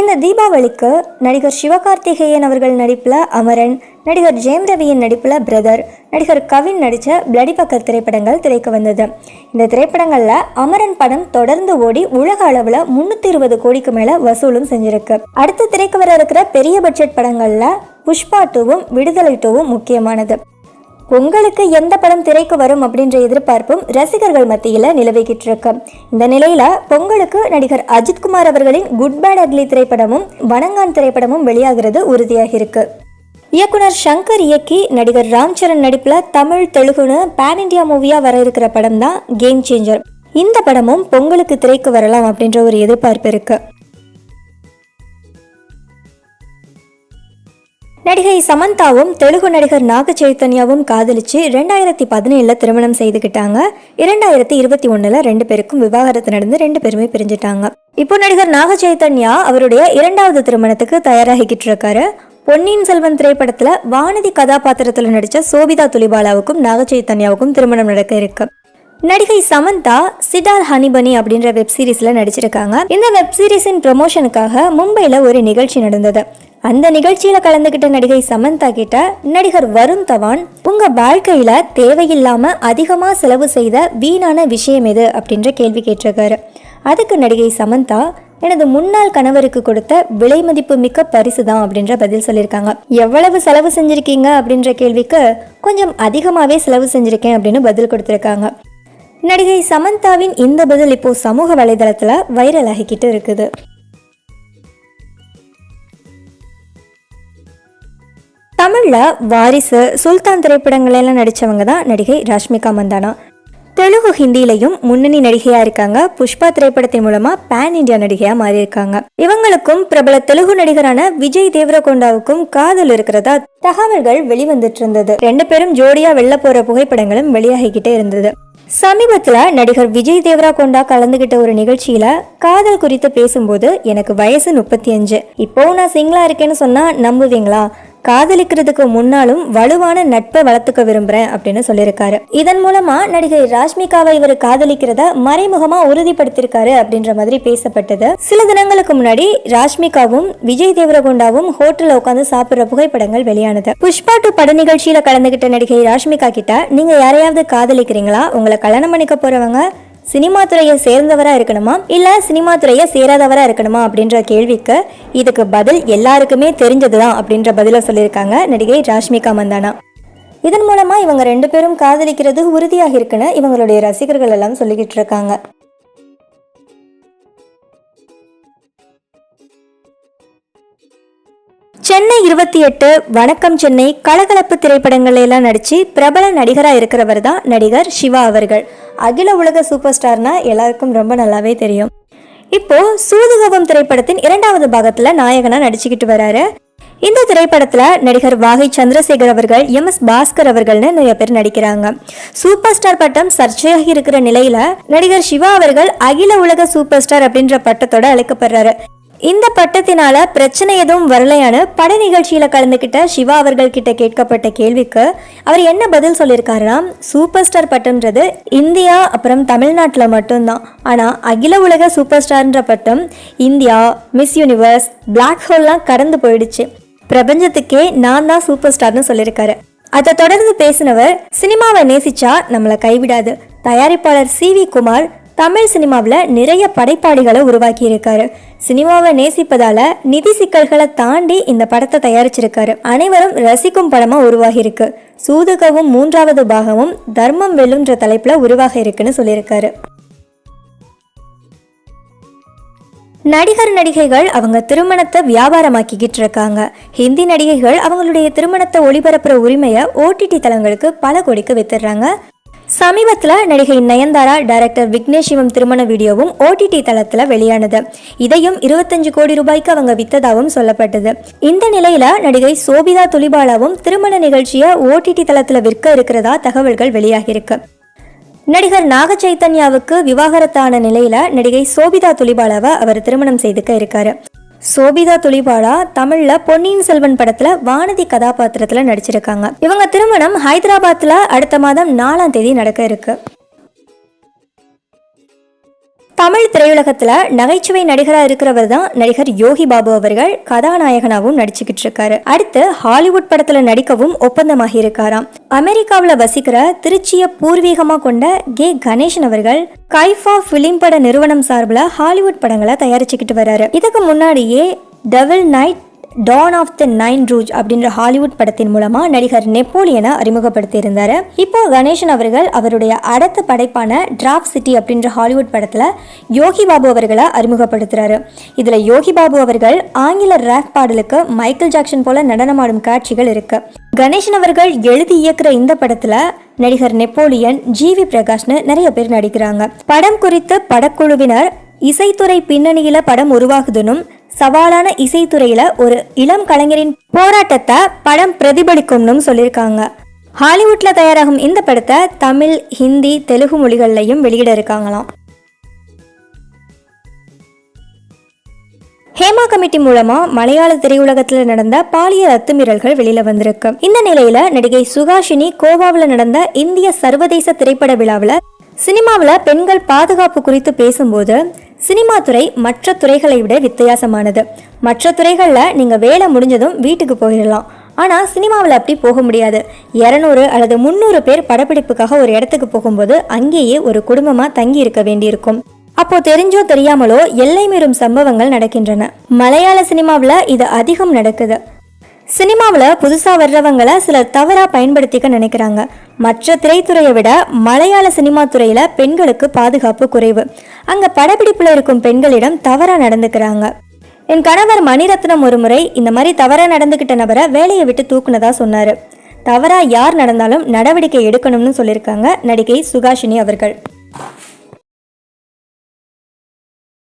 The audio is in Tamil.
இந்த தீபாவளிக்கு நடிகர் சிவகார்த்திகேயன் அவர்கள் நடிப்பில் அமரன் நடிகர் ஜெயம் ரவியின் நடிப்பில் பிரதர் நடிகர் கவின் நடித்த பிளடி பக்கர் திரைப்படங்கள் திரைக்கு வந்தது. இந்த திரைப்படங்களில் அமரன் படம் தொடர்ந்து ஓடி உலக அளவில் முந்நூற்றி இருபது கோடிக்கு மேலே வசூலும் செஞ்சிருக்கு. அடுத்த திரைக்கு வர இருக்கிற பெரிய பட்ஜெட் படங்களில் புஷ்பா டூவும் விடுதலை டூவும் முக்கியமானது. பொங்கலுக்கு எந்த படம் திரைக்கு வரும் அப்படின்ற எதிர்பார்ப்பும் ரசிகர்கள் மத்தியில் நிலவிக்கிட்டு இருக்கு இந்த நிலையில பொங்கலுக்கு நடிகர் அஜித்குமார் அவர்களின் குட் பேட் அக்லி திரைப்படமும் வணங்கான் திரைப்படமும் வெளியாகிறது உறுதியாக இருக்கு இயக்குனர் சங்கர் இயக்கி நடிகர் ராம் சரண் நடிப்பில் தமிழ் தெலுங்குன்னு பேன் இண்டியா மூவியாக வர இருக்கிற படம் தான் கேம் சேஞ்சர் இந்த படமும் பொங்கலுக்கு திரைக்கு வரலாம் அப்படின்ற ஒரு எதிர்பார்ப்பு இருக்குது நடிகை சமந்தாவும் தெலுங்கு நடிகர் நாக சைத்தன்யாவும் காதலிச்சு ரெண்டாயிரத்தி பதினேழில் திருமணம் செய்துக்கிட்டாங்க இரண்டாயிரத்தி இருபத்தி ஒன்றில் ரெண்டு பேருக்கும் விவாகரத்து நடந்து ரெண்டு பேருமே பிரிஞ்சிட்டாங்க. இப்போ நடிகர் நாக சைத்தன்யா அவருடைய இரண்டாவது திருமணத்துக்கு தயாராகிக்கிட்டு இருக்காரு. பொன்னியின் செல்வன் திரைப்படத்தில் வானதி கதாபாத்திரத்தில் நடித்த சோபிதா துலிபாலாவுக்கும் நாக சைத்தன்யாவுக்கும் திருமணம் நடக்க இருக்கு. நடிகை சமந்தா சிடார் ஹனிபனி அப்படின்ற வெப் சீரிஸில் நடிச்சிருக்காங்க. இந்த வெப் சீரிஸின் ப்ரமோஷனுக்காக மும்பையில் ஒரு நிகழ்ச்சி நடந்தது. அந்த நிகழ்ச்சியில் கலந்துக்கிட்ட நடிகை சமந்தா கிட்ட நடிகர் வருண் தவான் உங்க வாழ்க்கையில தேவையில்லாம அதிகமா செலவு செய்த வீணான விஷயம் எது? அப்படின்ற கேள்வி கேட்டிருக்காரு. அதுக்கு நடிகை சமந்தா எனது முன்னாள் கணவருக்கு கொடுத்த விலை மதிப்பு மிக்க பரிசு தான் அப்படின்ற பதில் சொல்லியிருக்காங்க. எவ்வளவு செலவு செஞ்சிருக்கீங்க? அப்படின்ற கேள்விக்கு கொஞ்சம் அதிகமாகவே செலவு செஞ்சிருக்கேன் அப்படின்னு பதில் கொடுத்துருக்காங்க. நடிகை சமந்தாவின் இந்த பதில் இப்போ சமூக வலைதளத்தில் வைரல் ஆகிக்கிட்டு இருக்குது. தமிழில் வாரிசு சுல்தான் திரைப்படங்கள் எல்லாம் நடித்தவங்க தான் நடிகை ராஷ்மிகா மந்தானா. தெலுங்கு ஹிந்திலையும் முன்னணி நடிகையா இருக்காங்க. புஷ்பா திரைப்படத்தின் மூலமா பேன் இந்தியா நடிகையா மாறி இருக்காங்க இவங்களுக்கும் பிரபல தெலுங்கு நடிகரான விஜய் தேவரகொண்டாவுக்கும் காதல் இருக்கிறதா தகவல்கள் வெளிவந்துட்டு இருந்தது ரெண்டு பேரும் ஜோடியா வெளில போற புகைப்படங்களும் வெளியாகிக்கிட்டே இருந்தது. சமீபத்துல நடிகர் விஜய் தேவரா கொண்டா கலந்துகிட்ட ஒரு நிகழ்ச்சியில காதல் குறித்து பேசும்போது எனக்கு வயசு முப்பத்தி அஞ்சு. இப்போ நான் சிங்கிளா இருக்கேன்னு சொன்னா நம்புவீங்களா? காதலிக்கிறதுக்கு முன்னாலும் வலுவான நட்பை வளர்த்துக்க விரும்புறேன் அப்படின்னு சொல்லியிருக்காரு. இதன் மூலமா நடிகை ராஷ்மிகாவை இவர் காதலிக்கிறத மறைமுகமா உறுதிப்படுத்தியிருக்காரு அப்படின்ற மாதிரி பேசப்பட்டது. சில தினங்களுக்கு முன்னாடி ராஷ்மிகாவும் விஜய் தேவரகொண்டாவும் ஹோட்டல்ல உட்காந்து சாப்பிடுற புகைப்படங்கள் வெளியானது. புஷ்பா டூ பட நிகழ்ச்சியில கலந்துகிட்ட நடிகை ராஷ்மிகா கிட்ட நீங்க யாரையாவது காதலிக்கிறீங்களா? உங்களை கல்யாணம் பண்ணிக்க போறவங்க சினிமா துறையை சேர்ந்தவரா இருக்கணுமா? இல்ல சினிமா துறையை சேராதவரா இருக்கணுமா? அப்படின்ற கேள்விக்கு இதுக்கு பதில் எல்லாருக்குமே தெரிஞ்சதுதான் அப்படின்ற பதில சொல்லியிருக்காங்க நடிகை ராஷ்மிகா மந்தானா. இதன் மூலமா இவங்க ரெண்டு பேரும் காதலிக்கிறது உறுதியாக இருக்குன்னு இவங்களுடைய ரசிகர்கள் எல்லாம் சொல்லிக்கிட்டு இருக்காங்க. சென்னை இருபத்தி எட்டு வணக்கம் சென்னை கலகலப்பு திரைப்படங்கள்ல எல்லாம் நடிச்சு பிரபல நடிகராக இருக்கிறவர் தான் நடிகர் சிவா அவர்கள். அகில உலக சூப்பர் ஸ்டார்னா எல்லாருக்கும் ரொம்ப நல்லாவே தெரியும். இப்போ சூதுகவம் திரைப்படத்தின் இரண்டாவது பாகத்துல நாயகனா நடிச்சுக்கிட்டு வராரு. இந்த திரைப்படத்துல நடிகர் வாகை சந்திரசேகர் அவர்கள் எம் எஸ் பாஸ்கர் அவர்கள்னு நிறைய பேர் நடிக்கிறாங்க. சூப்பர் ஸ்டார் பட்டம் சர்ச்சையாகி இருக்கிற நிலையில நடிகர் சிவா அவர்கள் அகில உலக சூப்பர் ஸ்டார் அப்படின்ற பட்டத்தோட அழைக்கப்படுறாரு. இந்த பட்டத்தினால பிரச்சனை எதுவும் வரலையான்னு பட நிகழ்ச்சியில் கலந்துக்கிட்ட சிவா அவர்கள் கிட்ட கேட்கப்பட்ட கேள்விக்கு அவர் என்ன பதில் சொல்லியிருக்காருன்னா சூப்பர் ஸ்டார் பட்டம்ன்றது இந்தியா அப்புறம் தமிழ்நாட்டில் மட்டும்தான். ஆனால் அகில உலக சூப்பர் ஸ்டார்ன்ற பட்டம் இந்தியா மிஸ் யூனிவர்ஸ் பிளாக் ஹோல்லாம் கடந்து போயிடுச்சு. பிரபஞ்சத்துக்கே நான் தான் சூப்பர் ஸ்டார்னு சொல்லியிருக்காரு. அதை தொடர்ந்து பேசினவர் சினிமாவை நேசிச்சா நம்மளை கைவிடாது. தயாரிப்பாளர் சி வி குமார் தமிழ் சினிமாவில் நிறைய படைப்பாளிகளை உருவாக்கியிருக்காரு. சினிமாவை நேசிப்பதால நிதி சிக்கல்களை தாண்டி இந்த படத்தை தயாரிச்சிருக்காரு. அனைவரும் ரசிக்கும் படமா உருவாகி இருக்கு சூதுகவும் மூன்றாவது பாகமும் தர்மம் வெல்லுன்ற தலைப்புல உருவாக இருக்குன்னு சொல்லியிருக்காரு. நடிகர் நடிகைகள் அவங்க திருமணத்தை வியாபாரமாக்கிக்கிட்டு இருக்காங்க. ஹிந்தி நடிகைகள் அவங்களுடைய திருமணத்தை ஒளிபரப்புற உரிமையை ஓடிடி தளங்களுக்கு பல கோடிக்கு வித்துடுறாங்க. சமீபத்தில் நடிகை நயன்தாரா டைரக்டர் விக்னேஷ் சிவம் திருமண வீடியோவும் ஓடிடி தளத்தில் வெளியானது. இதையும் இருபத்தஞ்சு கோடி ரூபாய்க்கு அவங்க வித்ததாகவும் சொல்லப்பட்டது. இந்த நிலையில நடிகை சோபிதா துலிபாலாவும் திருமண நிகழ்ச்சியை ஓடிடி தளத்தில் விற்க இருக்கிறதா தகவல்கள் வெளியாகியிருக்கு. நடிகர் நாக சைத்தன்யாவுக்கு விவாகரத்தான நிலையில நடிகை சோபிதா துலிபாலாவை அவர் திருமணம் செய்துக்க இருக்காரு. சோபிதா துளிபாலா தமிழ்ல பொன்னியின் செல்வன் படத்துல வானதி கதாபாத்திரத்துல நடிச்சிருக்காங்க. இவங்க திருமணம் ஹைதராபாத்ல அடுத்த மாதம் நாலாம் தேதி நடக்க இருக்கு. தமிழ் திரையுலகத்தில் நகைச்சுவை நடிகராக இருக்கிறவர் தான் நடிகர் யோகி பாபு அவர்கள். கதாநாயகனாகவும் நடிச்சுக்கிட்டு இருக்காரு. அடுத்து ஹாலிவுட் படத்தில் நடிக்கவும் ஒப்பந்தமாகி இருக்காராம். அமெரிக்காவில் வசிக்கிற திருச்சிய பூர்வீகமாக கொண்ட கே. கணேசன் அவர்கள் கைஃபா பிலிம் பட நிறுவனம் சார்பில் ஹாலிவுட் படங்களை தயாரிச்சுக்கிட்டு வராரு. இதுக்கு முன்னாடியே double night don of the nine rouge அப்படின்ற ஹாலிவுட் படத்தின் மூலமா நடிகர் நெப்போலியனை அறிமுகப்படுத்தியிருந்தார். இப்போ கணேசன் அவர்கள் அவருடைய அடுத்த படைப்பான டிராப் சிட்டி அப்படின்ற ஹாலிவுட் படத்தில் யோகி பாபு அவர்களை அறிமுகப்படுத்துறாரு. இதில் யோகி பாபு அவர்கள் ஆங்கில ரேப் பாடலுக்கு மைக்கேல் ஜாக்சன் போல நடனமாடும் காட்சிகள் இருக்கு. கணேசன் அவர்கள் எழுதி இயக்குற இந்த படத்தில் நடிகர் நெப்போலியன் ஜிவி பிரகாஷ்னு நிறைய பேர் நடிக்கிறாங்க. படம் குறித்து படக்குழுவினர் இசைத்துறை பின்னணியில படம் உருவாகுதுனும் சவாலான இசைத்துறையில ஒரு இளம் கலைஞரின் போராட்டத்தை படம் பிரதிபலிக்கும்னு சொல்லியிருக்காங்க. ஹாலிவுட்ல தயாராகும் இந்த படத்தை தமிழ் ஹிந்தி தெலுங்கு மொழிகள்லையும் வெளியிட இருக்காங்களாம். ஹேமா கமிட்டி மூலமா மலையாள திரையுலகத்தில் நடந்த பாலியல் அத்துமீறல்கள் வெளியில வந்திருக்கு. இந்த நிலையில நடிகை சுகாஷினி கோவாவில் நடந்த இந்திய சர்வதேச திரைப்பட விழாவில் சினிமாவில் பெண்கள் பாதுகாப்பு குறித்து பேசும்போது சினிமா துறை மற்ற துறைகளை விட வித்தியாசமானது. மற்ற துறைகளில் நீங்கள் வேலை முடிஞ்சதும் வீட்டுக்கு போயிடலாம் ஆனால் சினிமாவில் அப்படி போக முடியாது. இரநூறு அல்லது முந்நூறு பேர் படப்பிடிப்புக்காக ஒரு இடத்துக்கு போகும்போது அங்கேயே ஒரு குடும்பமாக தங்கி இருக்க வேண்டியிருக்கும். அப்போ தெரிஞ்சோ தெரியாமலோ எல்லை மீறும் சம்பவங்கள் நடக்கின்றன. மலையாள சினிமாவில் இது அதிகம் நடக்குது. சினிமாவில் புதுசாக வர்றவங்களை சிலர் தவறாக பயன்படுத்திக்க நினைக்கிறாங்க. மற்ற திரைத்துறையை விட மலையாள சினிமா துறையில் பெண்களுக்கு பாதுகாப்பு குறைவு. அங்கே படப்பிடிப்பில் இருக்கும் பெண்களிடம் தவறாக நடந்துக்கிறாங்க. என் கணவர் மணிரத்னம் ஒரு முறை இந்த மாதிரி தவறாக நடந்துக்கிட்ட நபரை வேலையை விட்டு தூக்குனதா சொன்னார். தவறாக யார் நடந்தாலும் நடவடிக்கை எடுக்கணும்னு சொல்லியிருக்காங்க நடிகை சுகாஷினி அவர்கள்.